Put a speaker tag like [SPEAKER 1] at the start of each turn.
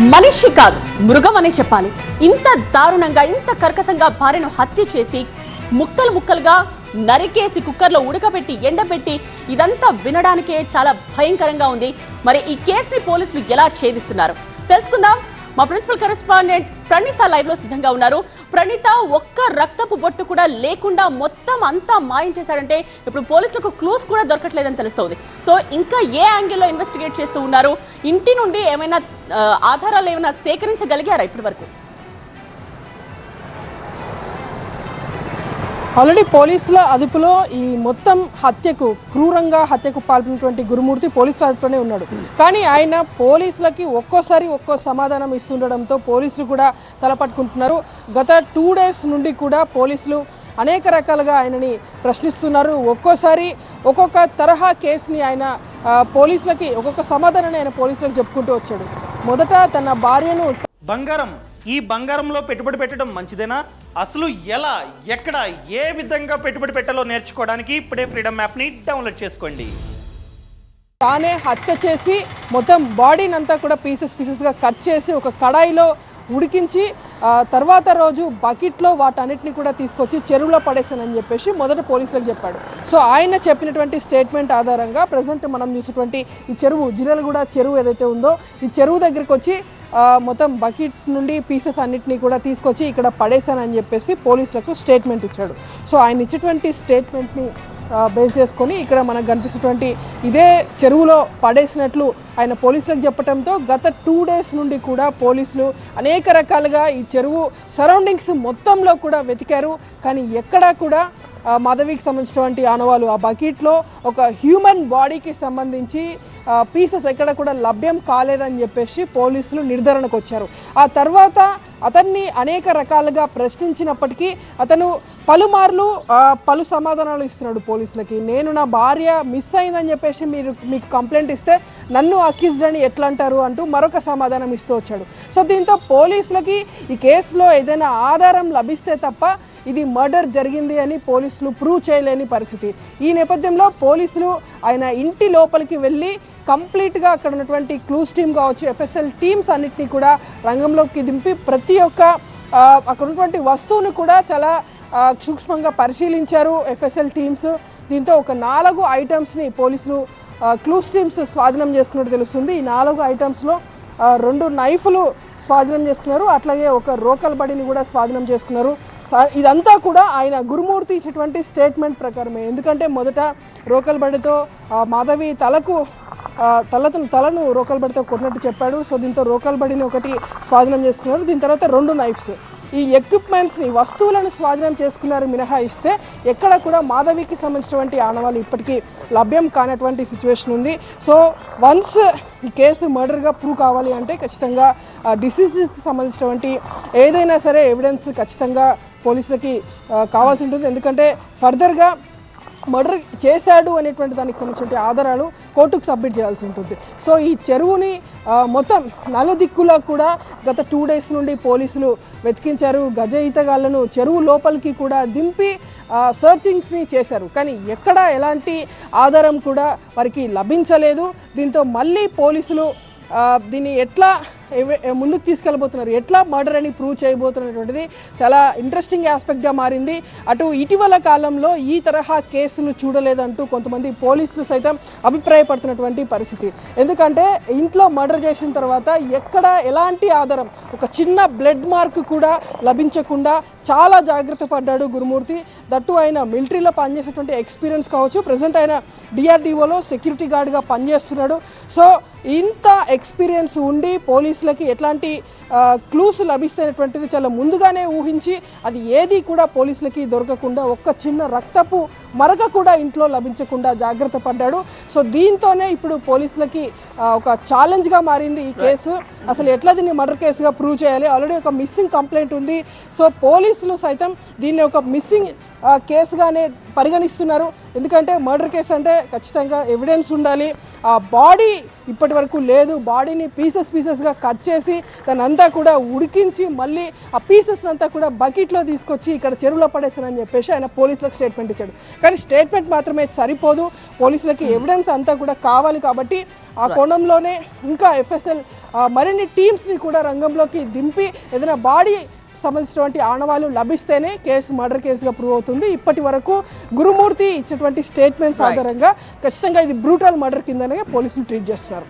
[SPEAKER 1] మనిషి కాదు మృగం అనే చెప్పాలి. ఇంత దారుణంగా ఇంత కర్కశంగా భార్యను హత్య చేసి ముక్కలు ముక్కలుగా నరికేసి కుక్కర్లో ఉడకబెట్టి ఎండబెట్టి ఇదంతా వినడానికే చాలా భయంకరంగా ఉంది. మరి ఈ కేసుని పోలీసులు ఎలా ఛేదిస్తున్నారు? తెలుసుకుందాం. మా ప్రిన్సిపల్ కరెస్పాండెంట్ ప్రణీత లైవ్లో సిద్ధంగా ఉన్నారు. ప్రణీత ఒక్క రక్తపు బొట్టు కూడా లేకుండా మొత్తం అంతా మాయం చేశాడంటే ఇప్పుడు పోలీసులకు క్లూస్ కూడా దొరకట్లేదని తెలుస్తోంది. సో ఇంకా ఏ యాంగిల్లో ఇన్వెస్టిగేట్ చేస్తూ ఉన్నారు? ఇంటి నుండి ఏమైనా ఆధారాలు ఏమైనా సేకరించగలిగారా ఇప్పటి వరకు?
[SPEAKER 2] ఆల్రెడీ పోలీసుల అదుపులో ఈ మొత్తం హత్యకు క్రూరంగా హత్యకు పాల్పడినటువంటి గురుమూర్తి పోలీసుల అదుపులోనే ఉన్నాడు. కానీ ఆయన పోలీసులకి ఒక్కోసారి ఒక్కో సమాధానం ఇస్తుండడంతో పోలీసులు కూడా తలపట్టుకుంటున్నారు. గత టూ డేస్ నుండి కూడా పోలీసులు అనేక రకాలుగా ఆయనని ప్రశ్నిస్తున్నారు. ఒక్కోసారి ఒక్కొక్క తరహా కేసుని ఆయన పోలీసులకి ఒక్కొక్క సమాధానాన్ని ఆయన పోలీసులకు చెప్పుకుంటూ వచ్చాడు. మొదట తన భార్యను
[SPEAKER 3] బంగారం. ఈ బంగారంలో పెట్టుబడి పెట్టడం మంచిదేనా? అసలు ఎలా ఎక్కడ ఏ విధంగా పెట్టుబడి పెట్టాలో నేర్చుకోవడానికి ఇప్పుడే ఫ్రీడమ్ యాప్ని డౌన్లోడ్ చేసుకోండి.
[SPEAKER 2] తానే హత్య చేసి మొత్తం బాడీని అంతా కూడా పీసెస్ పీసెస్గా కట్ చేసి ఒక కడాయిలో ఉడికించి తర్వాత రోజు బకెట్లో వాటన్నిటిని కూడా తీసుకొచ్చి చెరువులో పడేసానని చెప్పేసి మొదట పోలీసులకు చెప్పాడు. సో ఆయన చెప్పినటువంటి స్టేట్మెంట్ ఆధారంగా ప్రజెంట్ మనం చూసినటువంటి ఈ చెరువు జిల్లలగూడ చెరువు ఏదైతే ఉందో ఈ చెరువు దగ్గరికి వచ్చి మొత్తం బకెట్ నుండి పీసెస్ అన్నిటినీ కూడా తీసుకొచ్చి ఇక్కడ పడేశానని చెప్పేసి పోలీసులకు స్టేట్మెంట్ ఇచ్చాడు. సో ఆయన ఇచ్చేటువంటి స్టేట్మెంట్ని బేస్ చేసుకొని ఇక్కడ మనకు కనిపిస్తున్నటువంటి ఇదే చెరువులో పడేసినట్లు ఆయన పోలీసులకు చెప్పడంతో గత టూ డేస్ నుండి కూడా పోలీసులు అనేక రకాలుగా ఈ చెరువు సరౌండింగ్స్ మొత్తంలో కూడా వెతికారు. కానీ ఎక్కడా కూడా మాధవికి సంబంధించినటువంటి ఆనవాలు ఆ బకెట్లో ఒక హ్యూమన్ బాడీకి సంబంధించి పీసెస్ ఎక్కడ కూడా లభ్యం కాలేదని చెప్పేసి పోలీసులు నిర్ధారణకు వచ్చారు. ఆ తర్వాత అతన్ని అనేక రకాలుగా ప్రశ్నించినప్పటికీ అతను పలుమార్లు పలు సమాధానాలు ఇస్తున్నాడు పోలీసులకి. నేను నా భార్య మిస్ అయిందని చెప్పేసి మీరు మీకు కంప్లైంట్ ఇస్తే నన్ను అక్యూజ్డ్ అని ఎట్లా అంటారు అంటూ మరొక సమాధానం ఇస్తూ వచ్చాడు. సో దీంతో పోలీసులకి ఈ కేసులో ఏదైనా ఆధారం లభిస్తే తప్ప ఇది మర్డర్ జరిగింది అని పోలీసులు ప్రూవ్ చేయలేని పరిస్థితి. ఈ నేపథ్యంలో పోలీసులు ఆయన ఇంటి లోపలికి వెళ్ళి కంప్లీట్గా అక్కడ ఉన్నటువంటి క్లూస్ టీమ్ కావచ్చు ఎఫ్ఎస్ఎల్ టీమ్స్ అన్నిటినీ కూడా రంగంలోకి దింపి ప్రతి ఒక్క అక్కడ ఉన్నటువంటి వస్తువుని కూడా చాలా సూక్ష్మంగా పరిశీలించారు ఎఫ్ఎస్ఎల్ టీమ్స్. దీంతో ఒక నాలుగు ఐటమ్స్ని పోలీసులు క్లూస్ టీమ్స్ స్వాధీనం చేసుకున్నట్టు తెలుస్తుంది. ఈ నాలుగు ఐటమ్స్లో రెండు నైఫ్లు స్వాధీనం చేసుకున్నారు. అట్లాగే ఒక రోకల్ బడిని కూడా స్వాధీనం చేసుకున్నారు. ఇదంతా కూడా ఆయన గురుమూర్తి ఇచ్చేటువంటి స్టేట్మెంట్ ప్రకారమే. ఎందుకంటే మొదట రోకల్బడితో మాధవి తలకు తలతను తలతో తలను రోకల్బడితో కొట్టినట్టు చెప్పాడు. సో దీంతో రోకల్బడిని ఒకటి స్వాధీనం చేసుకున్నారు. దీని తర్వాత రెండు నైఫ్స్. ఈ ఎక్విప్మెంట్స్ని వస్తువులను స్వాధీనం చేసుకున్నారు మినహాయిస్తే ఎక్కడ కూడా మాధవికి సంబంధించినటువంటి ఆనవాళ్ళు ఇప్పటికీ లభ్యం కానటువంటి సిచ్యువేషన్ ఉంది. సో వన్స్ ఈ కేసు మర్డర్గా ప్రూవ్ కావాలి అంటే ఖచ్చితంగా డిసీజెస్కి సంబంధించినటువంటి ఏదైనా సరే ఎవిడెన్స్ ఖచ్చితంగా పోలీసులకి కావాల్సి ఉంటుంది. ఎందుకంటే ఫర్దర్గా మర్డర్ చేశాడు అనేటువంటి దానికి సంబంధించిన ఆధారాలు కోర్టుకు సబ్మిట్ చేయాల్సి ఉంటుంది. సో ఈ చెరువుని మొత్తం నలుదిక్కులా కూడా గత టూ డేస్ నుండి పోలీసులు వెతికించారు. గజ ఈతగాళ్ళను చెరువు లోపలికి కూడా దింపి సర్చింగ్స్ని చేశారు. కానీ ఎక్కడ ఎలాంటి ఆధారం కూడా వారికి లభించలేదు. దీంతో మళ్ళీ పోలీసులు దీన్ని ఎట్లా ముందుకు తీసుకెళ్ళబోతున్నారు. ఎట్లా మర్డర్ అని ప్రూవ్ చేయబోతున్నటువంటిది చాలా ఇంట్రెస్టింగ్ ఆస్పెక్ట్గా మారింది. అటు ఇటీవల కాలంలో ఈ తరహా కేసులు చూడలేదంటూ కొంతమంది పోలీసులు సైతం అభిప్రాయపడుతున్నటువంటి పరిస్థితి. ఎందుకంటే ఇంట్లో మర్డర్ చేసిన తర్వాత ఎక్కడ ఎలాంటి ఆధారం ఒక చిన్న బ్లడ్ మార్క్ కూడా లభించకుండా చాలా జాగ్రత్త పడ్డాడు గురుమూర్తి. దట్టు ఆయన మిలిటరీలో పనిచేసేటువంటి ఎక్స్పీరియన్స్ కావచ్చు. ప్రజెంట్ ఆయన డిఆర్డిఓలో సెక్యూరిటీ గార్డ్గా పనిచేస్తున్నాడు. సో ఇంత ఎక్స్పీరియన్స్ ఉండి పోలీసులకి ఎట్లాంటి క్లూస్ లభిస్తున్నటువంటిది చాలా ముందుగానే ఊహించి అది ఏది కూడా పోలీసులకి దొరకకుండా ఒక్క చిన్న రక్తపు మరక కూడా ఇంట్లో లభించకుండా జాగ్రత్త పడ్డాడు. సో దీంతోనే ఇప్పుడు పోలీసులకి ఒక ఛాలెంజ్గా మారింది ఈ కేసు. అసలు ఎట్లా దీన్ని మర్డర్ కేసుగా ప్రూవ్ చేయాలి? ఆల్రెడీ ఒక మిస్సింగ్ కంప్లైంట్ ఉంది. సో పోలీస్ పోలీసులు సైతం దీన్ని ఒక మిస్సింగ్ కేసుగానే పరిగణిస్తున్నారు. ఎందుకంటే మర్డర్ కేసు అంటే ఖచ్చితంగా ఎవిడెన్స్ ఉండాలి. ఆ బాడీ ఇప్పటి వరకు లేదు. బాడీని పీసెస్ పీసెస్గా కట్ చేసి దాన్ని అంతా కూడా ఉడికించి మళ్ళీ ఆ పీసెస్ అంతా కూడా బకెట్లో తీసుకొచ్చి ఇక్కడ చెరువులో పడేసానని చెప్పేసి ఆయన పోలీసులకు స్టేట్మెంట్ ఇచ్చాడు. కానీ స్టేట్మెంట్ మాత్రమే సరిపోదు. పోలీసులకి ఎవిడెన్స్ అంతా కూడా కావాలి కాబట్టి ఆ కోణంలోనే ఇంకా ఎఫ్ఎస్ఎల్ మరిన్ని టీమ్స్ని కూడా రంగంలోకి దింపి ఏదైనా బాడీ సంబంధించినటువంటి ఆనవాళ్ళు లభిస్తేనే కేసు మర్డర్ కేసుగా ప్రూవ్ అవుతుంది. ఇప్పటి వరకు గురుమూర్తి ఇచ్చినటువంటి స్టేట్మెంట్స్ ఆధారంగా ఖచ్చితంగా ఇది బ్రూటల్ మర్డర్ కిందనే పోలీసులు ట్రీట్ చేస్తున్నారు.